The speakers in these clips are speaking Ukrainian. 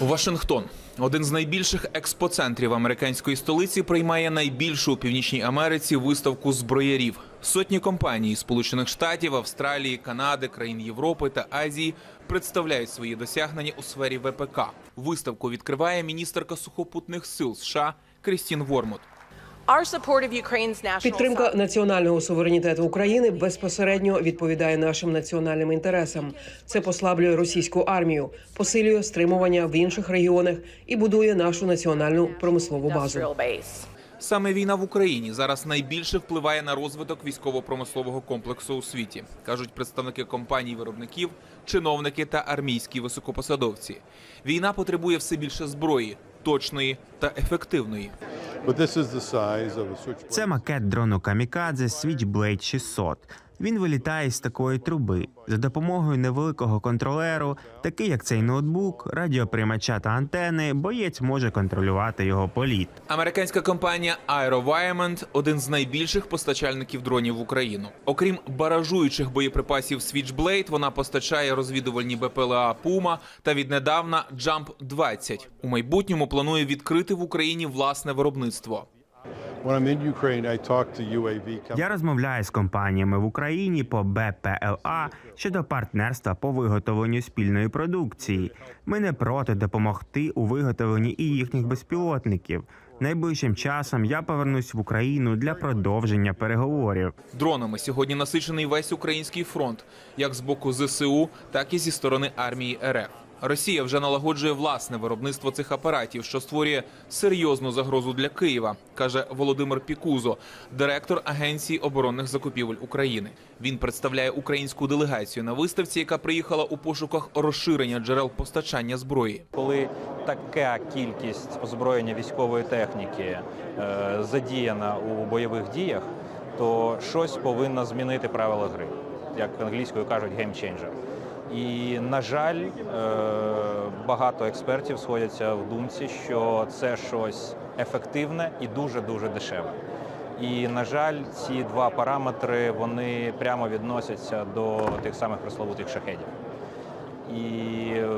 Вашингтон, один з найбільших експоцентрів американської столиці, приймає найбільшу у північній Америці виставку зброярів. Сотні компаній Сполучених Штатів, Австралії, Канади, країн Європи та Азії представляють свої досягнення у сфері ВПК. Виставку відкриває міністерка сухопутних сил США Крістін Вормут. Підтримка національного суверенітету України безпосередньо відповідає нашим національним інтересам. Це послаблює російську армію, посилює стримування в інших регіонах і будує нашу національну промислову базу. Саме війна в Україні зараз найбільше впливає на розвиток військово-промислового комплексу у світі, кажуть представники компаній виробників, чиновники та армійські високопосадовці. Війна потребує все більше зброї, точної та ефективної. Це макет дрону Камікадзе Switchblade 600. Він вилітає з такої труби за допомогою невеликого контролеру, такий як цей ноутбук, радіоприймача та антени. Боєць може контролювати його політ. Американська компанія AeroVironment – один з найбільших постачальників дронів в Україну. Окрім баражуючих боєприпасів Switchblade, вона постачає розвідувальні БПЛА Puma та віднедавна Jump 20 У майбутньому планує відкрити в Україні власне виробництво. Я розмовляю з компаніями в Україні по БПЛА щодо партнерства по виготовленню спільної продукції. Ми не проти допомогти у виготовленні і їхніх безпілотників. Найближчим часом я повернусь в Україну для продовження переговорів. Дронами сьогодні насичений весь український фронт, як з боку ЗСУ, так і зі сторони армії РФ. Росія вже налагоджує власне виробництво цих апаратів, що створює серйозну загрозу для Києва, каже Володимир Пікузо, директор Агенції оборонних закупівель України. Він представляє українську делегацію на виставці, яка приїхала у пошуках розширення джерел постачання зброї. коли така кількість озброєння військової техніки е, задіяна у бойових діях, то щось повинно змінити правила гри, як англійською кажуть, геймченджер. І на жаль, е, багато експертів сходяться в думці, що це щось ефективне і дуже дуже дешеве. І на жаль, ці два параметри вони прямо відносяться до тих самих пресловутих шахедів. І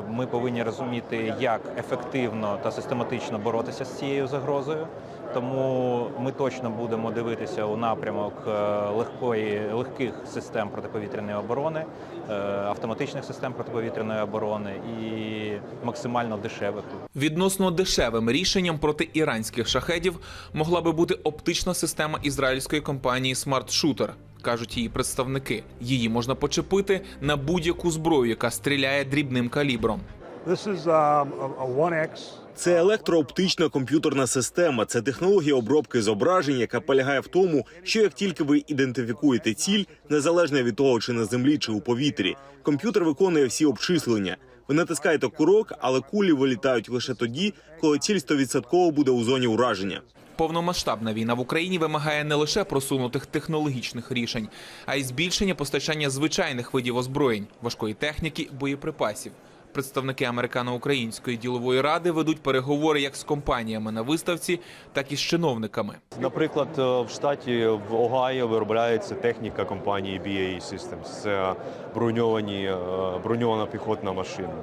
ми повинні розуміти, як ефективно та систематично боротися з цією загрозою. Тому ми точно будемо дивитися у напрямок е, легкої легких систем протиповітряної оборони, е, автоматичних систем протиповітряної оборони і максимально дешевих. Відносно дешевим рішенням проти іранських шахедів могла би бути оптична система ізраїльської компанії Smart Shooter, кажуть її представники. Її можна почепити на будь-яку зброю, яка стріляє дрібним калібром. This is um, a, a 1X. Це електрооптична комп'ютерна система. Це технологія обробки зображень, яка полягає в тому, що як тільки ви ідентифікуєте ціль, незалежно від того, чи на землі, чи у повітрі, комп'ютер виконує всі обчислення. Ви натискаєте курок, але кулі вилітають лише тоді, коли ціль 100% буде у зоні ураження. Повномасштабна війна в Україні вимагає не лише просунутих технологічних рішень, а й збільшення постачання звичайних видів озброєнь, важкої техніки, боєприпасів. Представники американо-української ділової ради ведуть переговори як з компаніями на виставці, так і з чиновниками. Наприклад, е, в штаті в Огайо виробляється техніка компанії BAE Systems. Це е, броньована піхотна машина.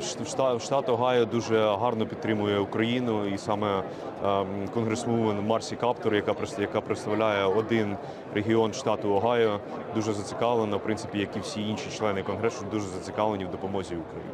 Штат, Огайо дуже гарно підтримує Україну, і саме ем, конгресвумен Марсі Каптор, яка яка представляє один регіон штату Огайо, дуже зацікавлена, в принципі, як і всі інші члени конгресу, дуже зацікавлені в допомозі Україні.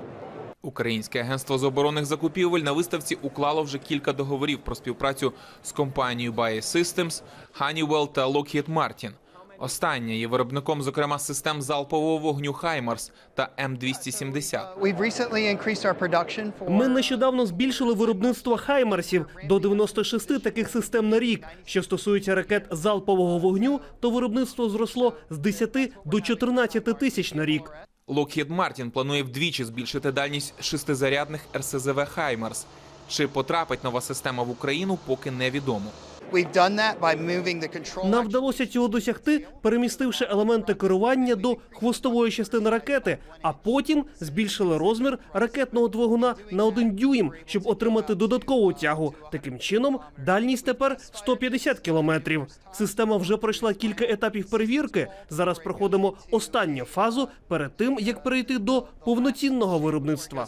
Українське агентство з оборонних закупівель на виставці уклало вже кілька договорів про співпрацю з компанією BAE Systems, Honeywell та Lockheed Martin. Остання є виробником, зокрема, систем залпового вогню Хаймарс та М270. We've recently increased our Ми нещодавно збільшили виробництво хаймарсів до 96 таких систем на рік. Що стосується ракет залпового вогню, то виробництво зросло з 10 до 14 тисяч на рік. Lockheed Martin планує вдвічі збільшити дальність шестизарядних РСЗВ Хаймарс. Чи потрапить нова система в Україну, поки невідомо. We've done that by moving the control. Нам вдалося цього досягти, перемістивши елементи керування до хвостової частини ракети, а потім збільшили розмір ракетного двигуна на один дюйм, щоб отримати додаткову тягу. Таким чином, дальність тепер 150 кілометрів. Система вже пройшла кілька етапів перевірки. Зараз проходимо останню фазу перед тим, як перейти до повноцінного виробництва.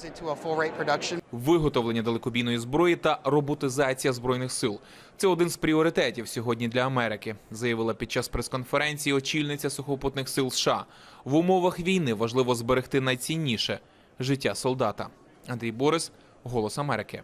Виготовлення далекобійної зброї та роботизація збройних сил це один з пріоритетів сьогодні для Америки, заявила під час прес-конференції очільниця сухопутних сил США. В умовах війни важливо зберегти найцінніше життя солдата. Андрій Борис, Голос Америки.